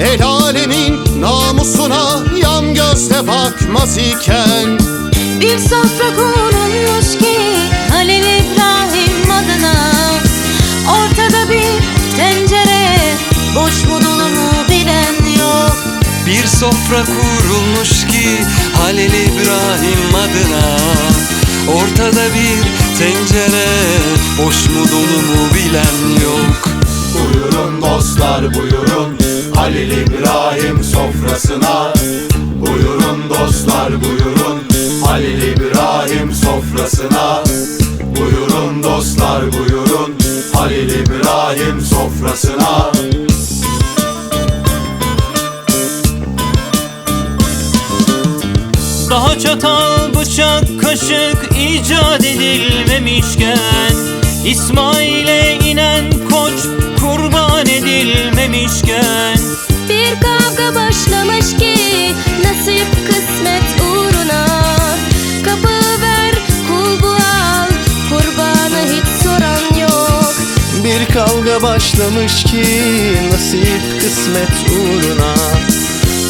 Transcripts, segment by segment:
El alemin namusuna yan gözle bakmaz iken Bir sofra kurulmuş ki Halil İbrahim adına Ortada bir tencere Boş mu dolu mu bilen yok. Bir sofra kurulmuş ki Halil İbrahim adına Ortada bir tencere Boş mu dolu mu bilen yok Buyurun dostlar buyurun. Halil İbrahim sofrasına. Buyurun dostlar buyurun. Halil İbrahim sofrasına. Buyurun dostlar buyurun. Halil İbrahim sofrasına. Daha çatal, bıçak, kaşık icat edilmemişken İsmail'e inen edilmemişken Bir kavga başlamış ki Nasip kısmet uğruna. Kapı ver kul bu al Kurbanı hiç soran yok. Bir kavga başlamış ki nasip kısmet uğruna.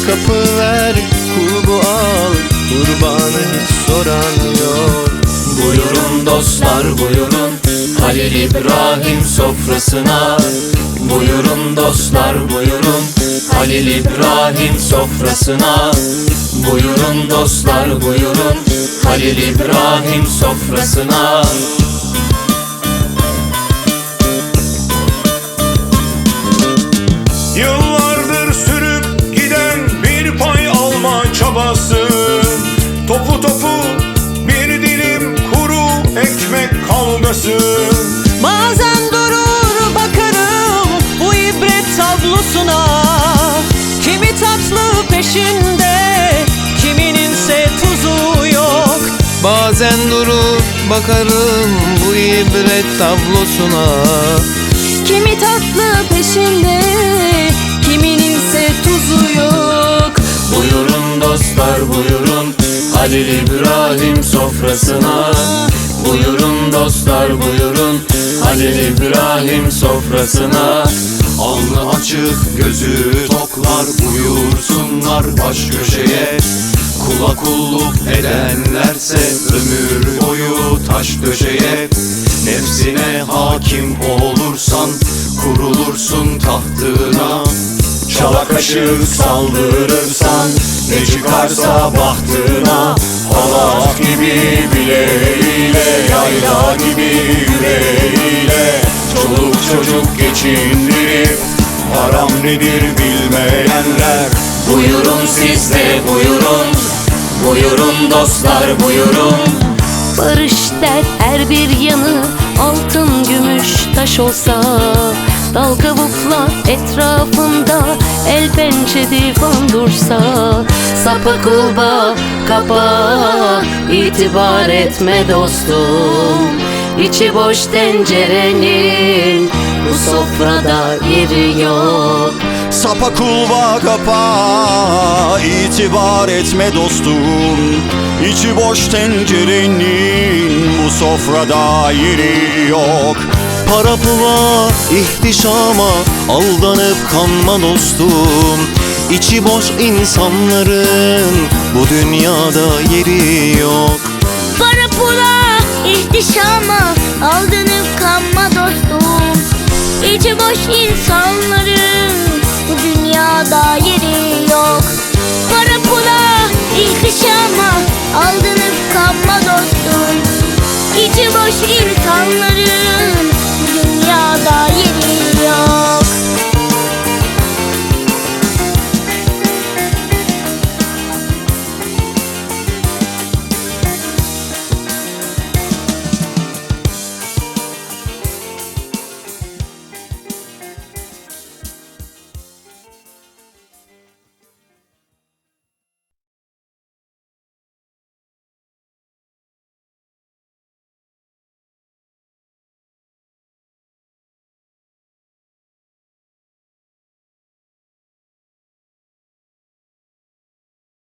Kapı ver kulbu al kurbanı hiç soran yok. Buyurun dostlar buyurun Halil İbrahim sofrasına. Buyurun dostlar buyurun. Halil İbrahim sofrasına. Buyurun dostlar buyurun. Halil İbrahim sofrasına. Yıllardır sürüp giden bir pay alma çabası. Topu topu bir dilim kuru ekmek kavgası Bazen durur bakarım bu ibret tablosuna. Kimi tatlı peşinde Kimininse tuzu yok. Buyurun dostlar buyurun Halil İbrahim sofrasına. Buyurun dostlar buyurun Halil İbrahim sofrasına. Alnı açık gözü toklar Buyursunlar baş köşeye kulluk edenlerse Ömür boyu taş döşeye Nefsine hakim olursan Kurulursun tahtına. Çala kaşık saldırırsan Ne çıkarsa bahtına. Halat gibi bileğiyle Yayla gibi yüreğiyle. Çoluk çocuk geçindirip Haram nedir bilmeyenler. Buyurun siz de buyurun Buyurun dostlar buyurun. Barış der her bir yanı altın gümüş taş olsa. Dal kavuklar etrafında el pençe divan dursa. Sapa kulba kapa itibar etme dostum. İçi boş tencerenin bu sofrada yeri yok. Sapa kulva kapa itibar etme dostum. İçi boş tencerenin bu sofrada yeri yok. Para pula ihtişama aldanıp kanma dostum. İçi boş insanların bu dünyada yeri yok. Para pula ihtişama aldanıp kanma dostum İçi boş insanların bu dünyada yeri yok. Para pula ihtişama aldanıp kanma dostum. İçi boş insanların